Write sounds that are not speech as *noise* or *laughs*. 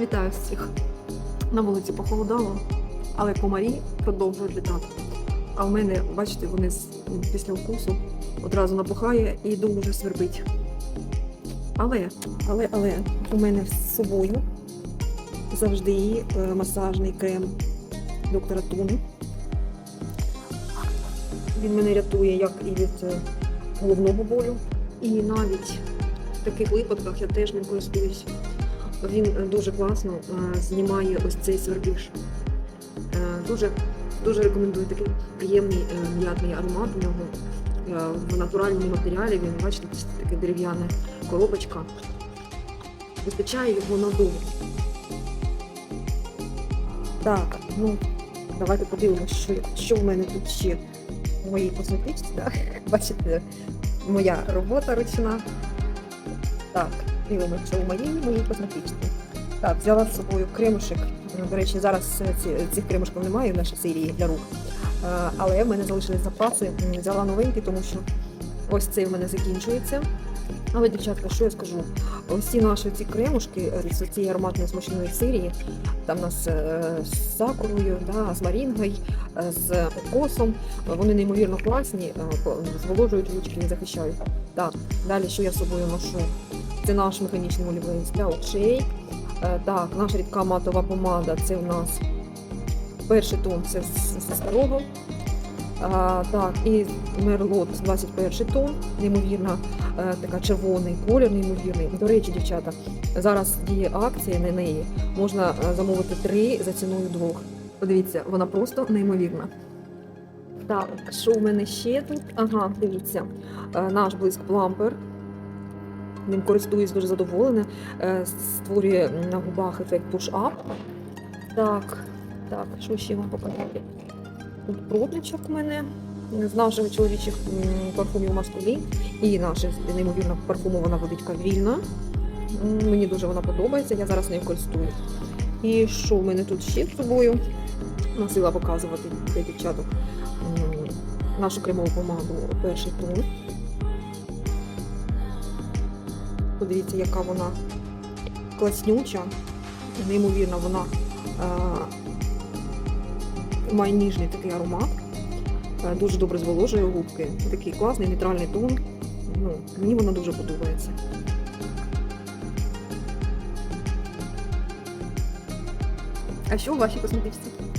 Вітаю всіх. На вулиці похолодало, але комарі продовжують літати. А в мене, бачите, вони після укусу одразу напухає і дуже свербить. Але, але, але у мене з собою завжди е, масажний крем доктора Туни. Він мене рятує як і від е, головного болю, і навіть в таких випадках я теж ним користуюсь. Він дуже класно е, знімає ось цей свербіж. Е, Дуже, дуже рекомендую такий приємний е, м'ятний аромат у нього. В натуральному матеріалі він, бачите, така дерев'яна коробочка. Вистачає його надовго. Так, ну давайте подивимося, що, що в мене тут ще в моїй косметичці. *laughs* Бачите, моя робота ручна. Так, дивимося, в моїй моїй косметичці. Так, взяла з собою кремушек. До речі, зараз е, цих кремушків немає в нашій серії для рук. Е, Але в мене залишились запаси. Взяла новенький, тому що ось цей в мене закінчується. Але, дівчатка, що я скажу? Ці наші ці кремушки е, з цієї ароматної смачної серії, там у нас е, з сакурою, да, з марінгою, е, з кокосом. Вони неймовірно класні, е, зволожують ручки і захищають. Так, далі що я з собою ношу? Це наш механічний олівець для очей. Е, Так, наша рідка матова помада це у нас перший тон, це зі старого. А, так, і Мерлот 21 тон, неймовірна, е, така червоний колір, неймовірний. До речі, дівчата, зараз діє акція на неї. Можна е, замовити три за ціною двох. Подивіться, вона просто неймовірна. Так, що в мене ще тут? Ага, дивіться, е, наш блиск плампер. Ним користуюсь дуже задоволена. Е, Створює на губах ефект push-up. Так, так, що ще вам показати? Тут пробничок у мене з наших чоловічих парфумів Маскулі. І наша неймовірна парфумована водичка вільна. Мені дуже вона подобається, я зараз нею користуюсь. І що в мене тут ще з собою? Носила показувати для дівчаток нашу кремову помаду перший тон. Подивіться, яка вона класнюча, неймовірно, вона е, має ніжний такий аромат, е, дуже добре зволожує губки. Такий класний нейтральний тон. Ну, мені вона дуже подобається. А що у вашій косметичці?